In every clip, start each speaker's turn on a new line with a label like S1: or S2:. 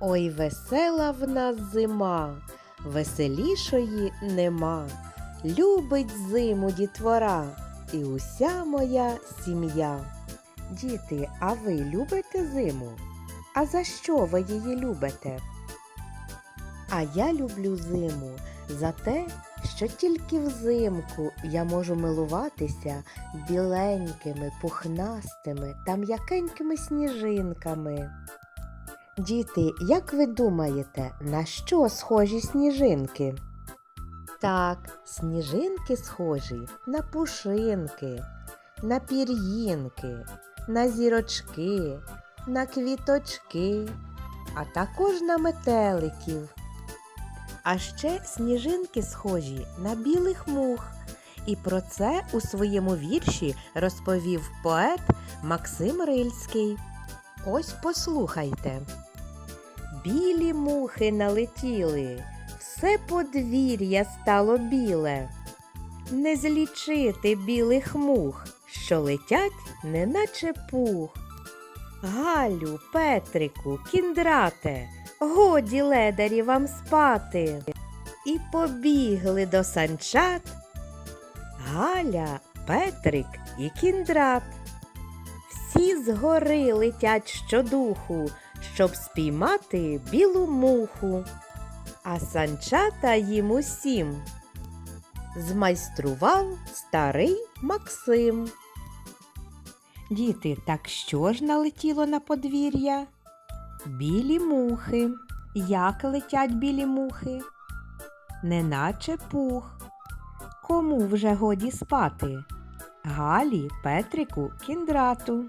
S1: Ой, весела в нас зима, веселішої нема. Любить зиму дітвора і уся моя сім'я. Діти, а ви любите зиму? А за що ви її любите? А я люблю зиму за те, що тільки взимку я можу милуватися біленькими, пухнастими та м'якенькими сніжинками. Діти, як ви думаєте, на що схожі сніжинки? Так, сніжинки схожі на пушинки, на пір'їнки, на зірочки, на квіточки, а також на метеликів. А ще сніжинки схожі на білих мух. І про це у своєму вірші розповів поет Максим Рильський. Ось послухайте. Білі мухи налетіли, все подвір'я стало біле. Не злічити білих мух, що летять, неначе пух. Галю, Петрику, кіндрате, годі ледарі вам спати. І побігли до санчат Галя, Петрик і кіндрат. Всі згори летять щодуху, щоб спіймати білу муху. А санчата їм усім змайстрував старий Максим. Діти, так що ж налетіло на подвір'я? Білі мухи. Як летять білі мухи? Неначе пух. Кому вже годі спати? Галі, Петрику, кіндрату.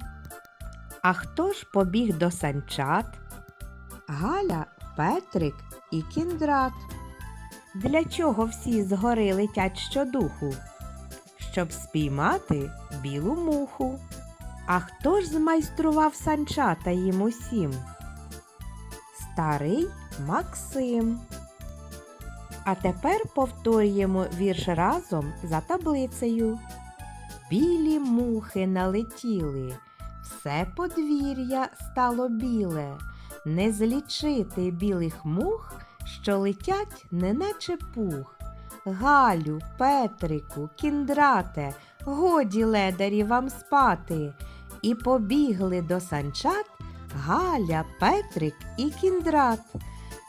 S1: А хто ж побіг до санчат? Галя, Петрик і кіндрат. Для чого всі згори летять щодуху? Щоб спіймати білу муху. А хто ж змайстрував санчата їм усім? Старий Максим. А тепер повторюємо вірш разом за таблицею. Білі мухи налетіли, все подвір'я стало біле, не злічити білих мух, що летять, неначе пух. Галю, Петрику, кіндрате, годі ледарі вам спати. І побігли до санчат Галя, Петрик і кіндрат.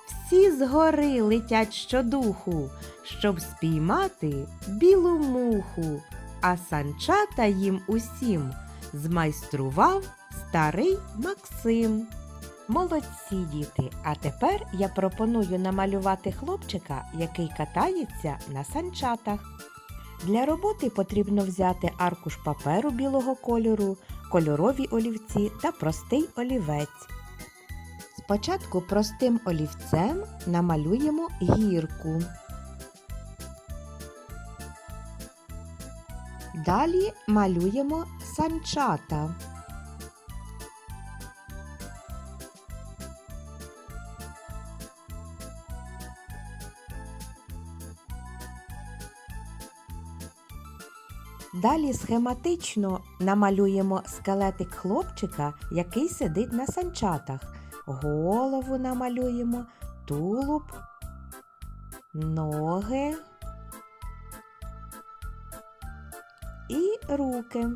S1: Всі згори летять щодуху, щоб спіймати білу муху, а санчата їм усім змайстрував старий Максим. Молодці діти! А тепер я пропоную намалювати хлопчика, який катається на санчатах. Для роботи потрібно взяти аркуш паперу білого кольору, кольорові олівці та простий олівець. Спочатку простим олівцем намалюємо гірку. Далі малюємо санчата. Далі схематично намалюємо скелетик хлопчика, який сидить на санчатах. Голову намалюємо, тулуб, ноги і руки.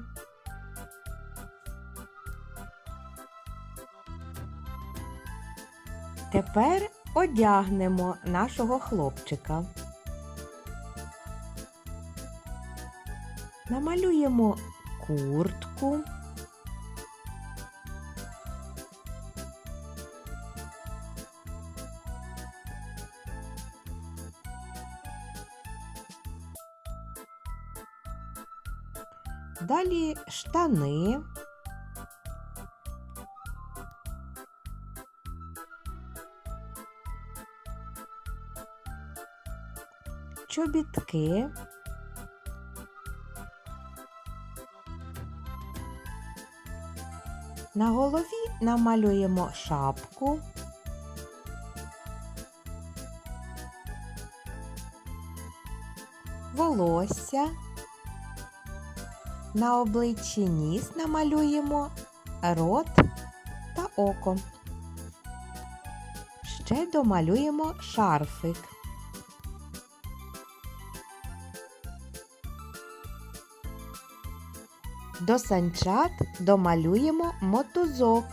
S1: Тепер одягнемо нашого хлопчика. Намалюємо куртку. Далі штани. Чобітки. На голові намалюємо шапку. Волосся. На обличчі ніс намалюємо рот та око. ще домалюємо шарфик. До санчат домалюємо мотузок.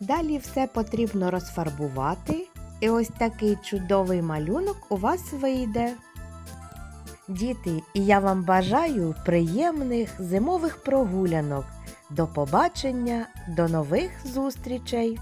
S1: Далі все потрібно розфарбувати, і ось такий чудовий малюнок у вас вийде. Діти, і я вам бажаю приємних зимових прогулянок. До побачення, до нових зустрічей!